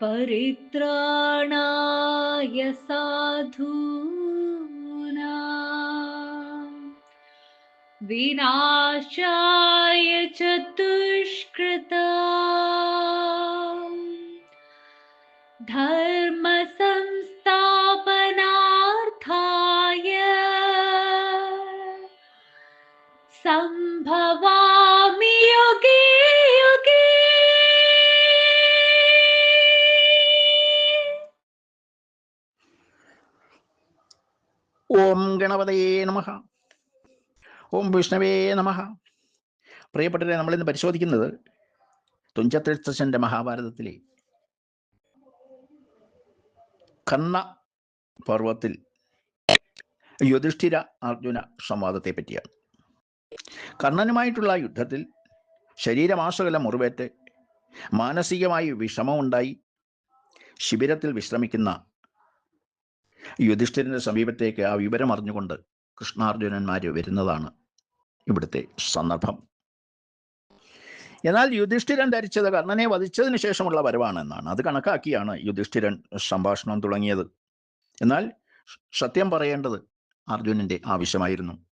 परित्राणाय साधूना। विनाशाय चतुष्कृता। दुष्कृता ഓം ഗണപതയേ നമ. ഓം വിഷ്ണവേ നമ. പ്രിയപ്പെട്ടവരെ നമ്മളിന്ന് പരിശോധിക്കുന്നത് തുഞ്ചത്തെഴുത്തച്ഛന്റെ മഹാഭാരതത്തിലെ കന്ന പർവത്തിൽ യുധിഷ്ഠിര അർജുന സംവാദത്തെ പറ്റിയാണ്. കർണനുമായിട്ടുള്ള യുദ്ധത്തിൽ ശരീരമാസകല മുറിവേറ്റ് മാനസികമായി വിഷമമുണ്ടായി ശിബിരത്തിൽ വിശ്രമിക്കുന്ന യുധിഷ്ഠിരന്റെ സമീപത്തേക്ക് ആ വിവരം അറിഞ്ഞുകൊണ്ട് കൃഷ്ണാർജുനന്മാർ വരുന്നതാണ് ഇവിടുത്തെ സന്ദർഭം. എന്നാൽ യുധിഷ്ഠിരൻ ധരിച്ചത് കർണനെ വധിച്ചതിന് ശേഷമുള്ള വരവാണ് എന്നാണ്. അത് കണക്കാക്കിയാണ് യുധിഷ്ഠിരൻ സംഭാഷണം തുടങ്ങിയത്. എന്നാൽ സത്യം പറയേണ്ടത് അർജുനന്റെ ആവശ്യമായിരുന്നു.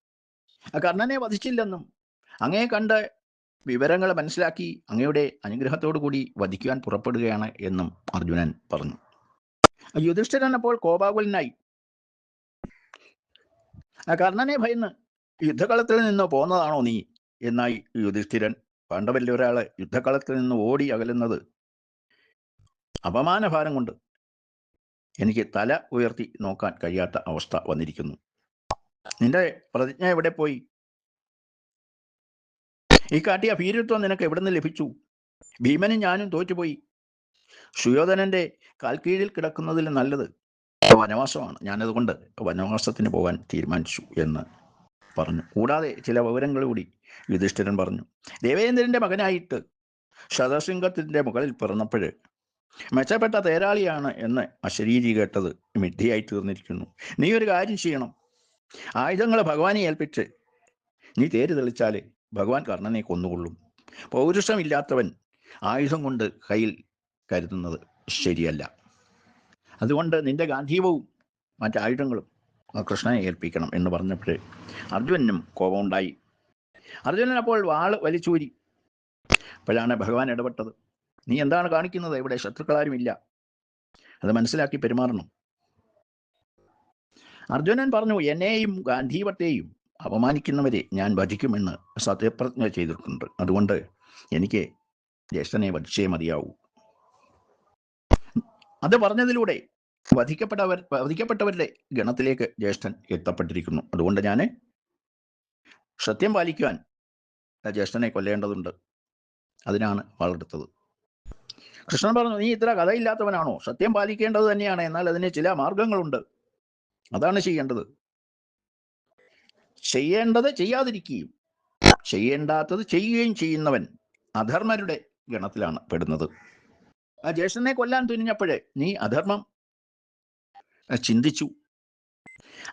കർണനെ വധിച്ചില്ലെന്നും അങ്ങേ കണ്ട് വിവരങ്ങൾ മനസ്സിലാക്കി അങ്ങയുടെ അനുഗ്രഹത്തോടു കൂടി വധിക്കുവാൻ പുറപ്പെടുകയാണ് എന്നും അർജുനൻ പറഞ്ഞു. യുധിഷ്ഠിരൻ അപ്പോൾ കോപാകുലനായി. ആ കർണനെ ഭയന്ന് യുദ്ധകളത്തിൽ നിന്ന് പോന്നതാണോ നീ? എന്നായി യുധിഷ്ഠിരൻ പാണ്ഡവരിൽ ഒരാൾ യുദ്ധകളത്തിൽ നിന്ന് ഓടി അകലുന്നത്. അപമാനഭാരം കൊണ്ട് എനിക്ക് തല ഉയർത്തി നോക്കാൻ കഴിയാത്ത അവസ്ഥ വന്നിരിക്കുന്നു. നിന്റെ പ്രതിജ്ഞ എവിടെ പോയി? ഈ കാട്ടിയ ഭീരുത്വം നിനക്ക് എവിടെ നിന്ന് ലഭിച്ചു? ഭീമനും ഞാനും തോറ്റുപോയി. സുയോധനന്റെ കാൽക്കീഴിൽ കിടക്കുന്നതിൽ നല്ലത് വനവാസമാണ്. ഞാനതുകൊണ്ട് വനവാസത്തിന് പോകാൻ തീരുമാനിച്ചു എന്ന് പറഞ്ഞു. കൂടാതെ ചില വിവരങ്ങൾ കൂടി യുധിഷ്ഠിരൻ പറഞ്ഞു. ദേവേന്ദ്രന്റെ മകനായിട്ട് ശതസിംഹത്തിന്റെ മുകളിൽ പിറന്നപ്പോൾ മെച്ചപ്പെട്ട തേരാളിയാണ് എന്ന് അശരീരി കേട്ടത് മിഥ്യയായി തീർന്നിരിക്കുന്നു. നീ ഒരു കാര്യം ചെയ്യണം. ആയുധങ്ങൾ ഭഗവാനെ ഏൽപ്പിച്ച് നീ തേര് തെളിച്ചാൽ ഭഗവാൻ കർണനെ കൊന്നുകൊള്ളും. പൗരുഷമില്ലാത്തവൻ ആയുധം കൊണ്ട് കയ്യിൽ കരുതുന്നത്. ശരിയല്ല. അതുകൊണ്ട് നിന്റെ ഗാന്ധീവവും മറ്റായുധങ്ങളും കൃഷ്ണനെ ഏൽപ്പിക്കണം എന്ന് പറഞ്ഞപ്പോൾ അർജുനനും കോപമുണ്ടായി. അർജുനൻ അപ്പോൾ വാൾ വലിച്ചൂരി. അപ്പോഴാണ് ഭഗവാൻ ഇടപെട്ടത്. നീ എന്താണ് കാണിക്കുന്നത്? ഇവിടെ ശത്രുക്കളാരുമില്ല. അത് മനസ്സിലാക്കി പെരുമാറണം. അർജുനൻ പറഞ്ഞു എന്നെയും ഗാന്ധീവത്തെയും അപമാനിക്കുന്നവരെ ഞാൻ വധിക്കുമെന്ന് സത്യപ്രതിജ്ഞ ചെയ്തിട്ടുണ്ട്. അതുകൊണ്ട് എനിക്ക് ജ്യേഷ്ഠനെ വധിച്ചേ മതിയാവൂ. അത് പറഞ്ഞതിലൂടെ വധിക്കപ്പെട്ടവർ വധിക്കപ്പെട്ടവരുടെ ഗണത്തിലേക്ക് ജ്യേഷ്ഠൻ എത്തപ്പെട്ടിരിക്കുന്നു. അതുകൊണ്ട് ഞാൻ സത്യം പാലിക്കുവാൻ ജ്യേഷ്ഠനെ കൊല്ലേണ്ടതുണ്ട്. അതിനാണ് വളർത്തത് കൃഷ്ണൻ പറഞ്ഞു നീ ഇത്ര കഥയില്ലാത്തവനാണോ? സത്യം പാലിക്കേണ്ടത് തന്നെയാണ്. എന്നാൽ അതിന് ചില മാർഗങ്ങളുണ്ട്. അതാണ് ചെയ്യേണ്ടത്. ചെയ്യേണ്ടത് ചെയ്യാതിരിക്കുകയും ചെയ്യേണ്ടാത്തത് ചെയ്യുകയും ചെയ്യുന്നവൻ അധർമ്മരുടെ ഗണത്തിലാണ് പെടുന്നത്. ആ ജ്യേഷ്ഠനെ കൊല്ലാൻ തുനിഞ്ഞപ്പോഴേ നീ അധർമ്മം ചിന്തിച്ചു.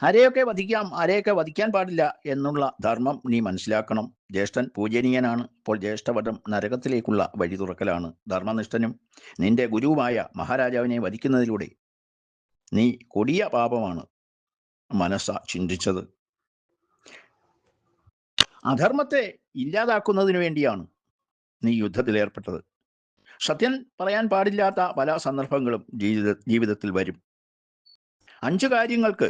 ആരെയൊക്കെ വധിക്കാം ആരെയൊക്കെ വധിക്കാൻ പാടില്ല എന്നുള്ള ധർമ്മം നീ മനസ്സിലാക്കണം. ജ്യേഷ്ഠൻ പൂജനീയനാണ്. അപ്പോൾ ജ്യേഷ്ഠവധം നരകത്തിലേക്കുള്ള വഴി തുറക്കലാണ് ധർമ്മനിഷ്ഠനും. നിന്റെ ഗുരുവായ മഹാരാജാവിനെ വധിക്കുന്നതിലൂടെ നീ കൊടിയ പാപമാണ് മനസ്സ ചിന്തിച്ചത്. അധർമ്മത്തെ ഇല്ലാതാക്കുന്നതിന് വേണ്ടിയാണ് നീ യുദ്ധത്തിൽ ഏർപ്പെട്ടത് സത്യം പറയാൻ പാടില്ലാത്ത പല സന്ദർഭങ്ങളും ജീവിത ജീവിതത്തിൽ വരും. അഞ്ച് കാര്യങ്ങൾക്ക്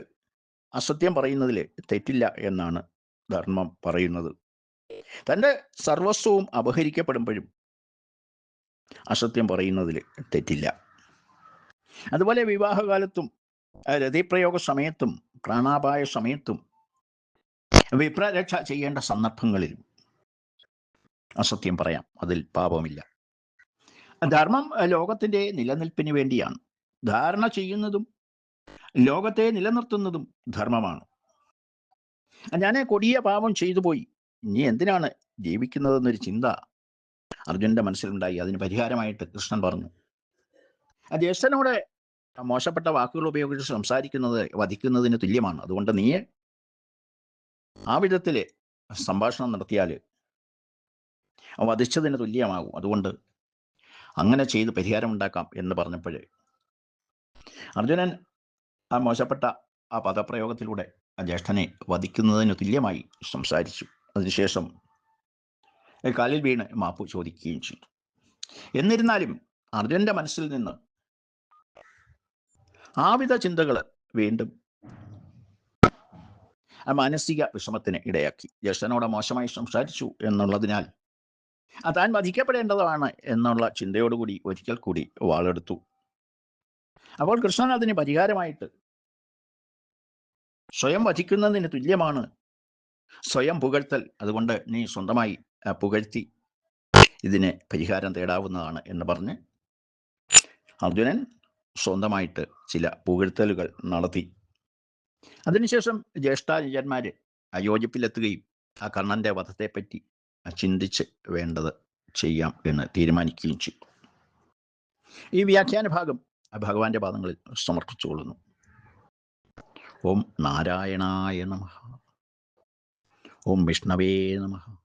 അസത്യം പറയുന്നതിൽ തെറ്റില്ല എന്നാണ് ധർമ്മം പറയുന്നത്. തന്റെ സർവസ്വവും അപഹരിക്കപ്പെടുമ്പോഴും അസത്യം പറയുന്നതിൽ തെറ്റില്ല. അതുപോലെ വിവാഹകാലത്തും രതിപ്രയോഗ സമയത്തും പ്രാണാപായ സമയത്തും വിപ്രരക്ഷ ചെയ്യേണ്ട സന്ദർഭങ്ങളിലും അസത്യം പറയാം. അതിൽ പാപമില്ല. ധർമ്മം ലോകത്തിന്റെ നിലനിൽപ്പിന് വേണ്ടിയാണ്. ധാരണ ചെയ്യുന്നതും ലോകത്തെ നിലനിർത്തുന്നതും ധർമ്മമാണ്. ഞാൻ കൊടിയ പാപം ചെയ്തു പോയി. ഇനി എന്തിനാണ് ജീവിക്കുന്നതെന്നൊരു ചിന്ത അർജുനന്റെ മനസ്സിലുണ്ടായി. അതിന് പരിഹാരമായിട്ട് കൃഷ്ണൻ പറഞ്ഞു. ജ്യേഷ്ഠനോട് മോശപ്പെട്ട വാക്കുകൾ ഉപയോഗിച്ച് സംസാരിക്കുന്നത് വധിക്കുന്നതിന് തുല്യമാണ്. അതുകൊണ്ട് നീ ആ വിധത്തിൽ സംഭാഷണം നടത്തിയാൽ വധിച്ചതിന് തുല്യമാകും. അതുകൊണ്ട് അങ്ങനെ ചെയ്ത് പരിഹാരം ഉണ്ടാക്കാം എന്ന് പറഞ്ഞപ്പോഴേ അർജുനൻ ആ മോശപ്പെട്ട ആ പദപ്രയോഗത്തിലൂടെ ആ ജ്യേഷ്ഠനെ വധിക്കുന്നതിന് തുല്യമായി സംസാരിച്ചു. അതിനുശേഷം കാലിൽ വീണ് മാപ്പു ചോദിക്കുകയും ചെയ്തു. എന്നിരുന്നാലും അർജുനന്റെ മനസ്സിൽ നിന്ന് ആവിധ ചിന്തകൾ വീണ്ടും ആ മാനസിക വിഷമത്തിന് ഇടയാക്കി. ജ്യേഷ്ഠനോട് മോശമായി സംസാരിച്ചു എന്നുള്ളതിനാൽ താൻ വധിക്കപ്പെടേണ്ടതാണ് എന്നുള്ള ചിന്തയോടുകൂടി ഒരിക്കൽ കൂടി വാളെടുത്തു. അപ്പോൾ കൃഷ്ണൻ അതിന് പരിഹാരമായിട്ട് സ്വയം വധിക്കുന്നതിന് തുല്യമാണ് സ്വയം പുകഴ്ത്തൽ. അതുകൊണ്ട് നീ സ്വന്തമായി പുകഴ്ത്തി ഇതിന് പരിഹാരം തേടാവുന്നതാണ് എന്ന് പറഞ്ഞ് അർജുനൻ സ്വന്തമായിട്ട് ചില പുകഴ്ത്തലുകൾ നടത്തി. അതിനുശേഷം ജ്യേഷ്ഠാനുജന്മാര് അയോജിപ്പിലെത്തുകയും ആ കർണന്റെ വധത്തെപ്പറ്റി ചിന്തിച്ച് വേണ്ടത് ചെയ്യാം എന്ന് തീരുമാനിക്കുകയും ചെയ്തു. ഈ വ്യാഖ്യാന ഭാഗം ഭഗവാന്റെ പാദങ്ങളിൽ സമർപ്പിച്ചുകൊള്ളുന്നു. ഓം നാരായണായ നമ. ഓം വിഷ്ണവേ നമ.